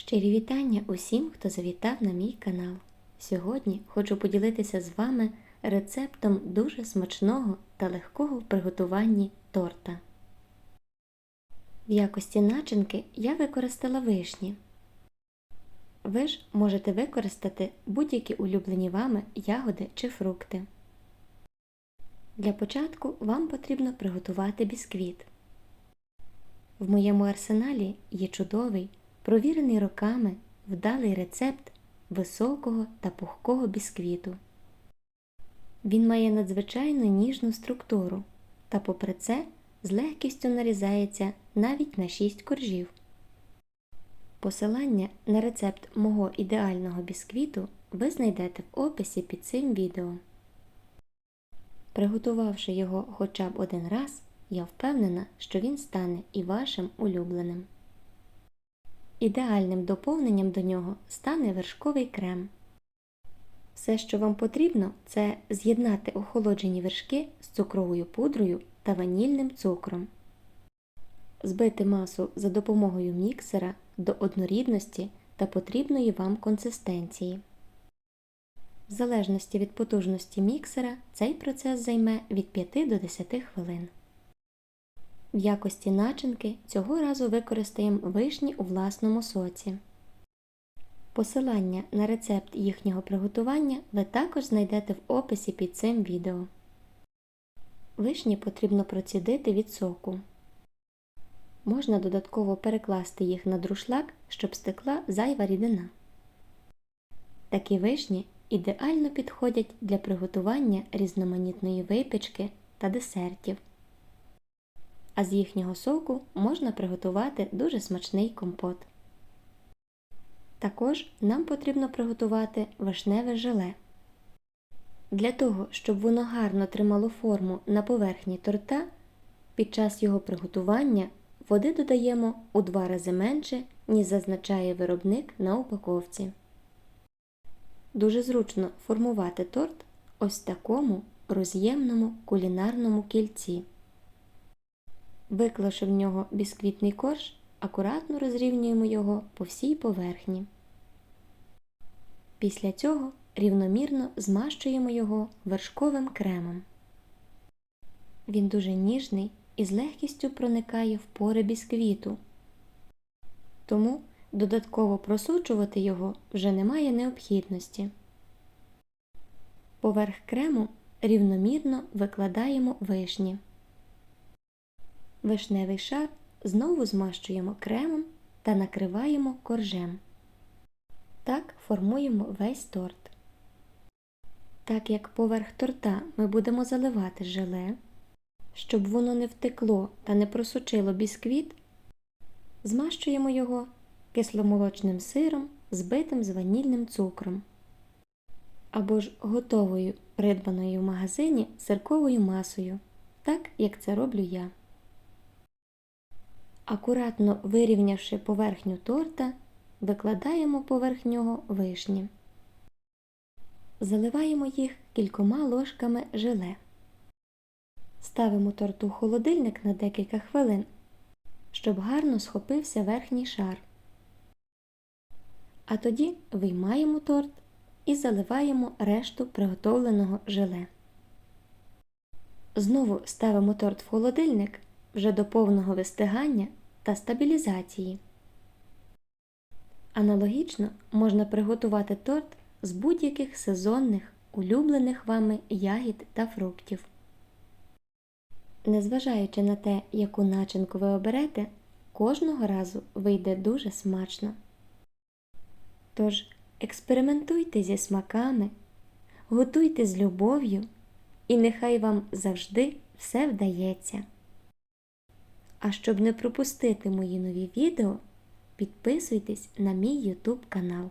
Щирі вітання усім, хто завітав на мій канал. Сьогодні хочу поділитися з вами рецептом дуже смачного та легкого в приготуванні торта. В якості начинки я використала вишні. Ви ж можете використати будь-які улюблені вами ягоди чи фрукти. Для початку вам потрібно приготувати бісквіт. В моєму арсеналі є чудовий, провірений роками вдалий рецепт високого та пухкого бісквіту. Він має надзвичайно ніжну структуру та, попри це, з легкістю нарізається навіть на 6 коржів. Посилання на рецепт мого ідеального бісквіту ви знайдете в описі під цим відео. Приготувавши його хоча б один раз, я впевнена, що він стане і вашим улюбленим. Ідеальним доповненням до нього стане вершковий крем. Все, що вам потрібно, це з'єднати охолоджені вершки з цукровою пудрою та ванільним цукром, збити масу за допомогою міксера до однорідності та потрібної вам консистенції. В залежності від потужності міксера цей процес займе від 5 до 10 хвилин. В якості начинки цього разу використаємо вишні у власному соці. Посилання на рецепт їхнього приготування ви також знайдете в описі під цим відео. Вишні потрібно процідити від соку. Можна додатково перекласти їх на друшлак, щоб стекла зайва рідина. Такі вишні ідеально підходять для приготування різноманітної випічки та десертів а з їхнього соку можна приготувати дуже смачний компот. Також нам потрібно приготувати вишневе желе. Для того, щоб воно гарно тримало форму на поверхні торта, під час його приготування води додаємо у два рази менше, ніж зазначає виробник на упаковці. Дуже зручно формувати торт ось такому роз'ємному кулінарному кільці. Виклавши в нього бісквітний корж, акуратно розрівнюємо його по всій поверхні. Після цього рівномірно змащуємо його вершковим кремом. Він дуже ніжний і з легкістю проникає в пори бісквіту, тому додатково просучувати його вже немає необхідності. Поверх крему рівномірно викладаємо вишні. Вишневий шар знову змащуємо кремом та накриваємо коржем. Так формуємо весь торт. Так як поверх торта ми будемо заливати желе, щоб воно не втекло та не просочило бісквіт, змащуємо його кисломолочним сиром, збитим з ванільним цукром або ж готовою придбаною в магазині сирковою масою, так як це роблю я. Акуратно вирівнявши поверхню торта, викладаємо поверх нього вишні. Заливаємо їх кількома ложками желе. Ставимо торту в холодильник на декілька хвилин, щоб гарно схопився верхній шар. А тоді виймаємо торт і заливаємо решту приготовленого желе. Знову ставимо торт в холодильник вже до повного вистигання та стабілізації. Аналогічно можна приготувати торт з будь-яких сезонних, улюблених вами ягід та фруктів. Незважаючи на те, яку начинку ви оберете, кожного разу вийде дуже смачно. Тож експериментуйте зі смаками, готуйте з любов'ю, і нехай вам завжди все вдається. А щоб не пропустити мої нові відео, підписуйтесь на мій YouTube канал.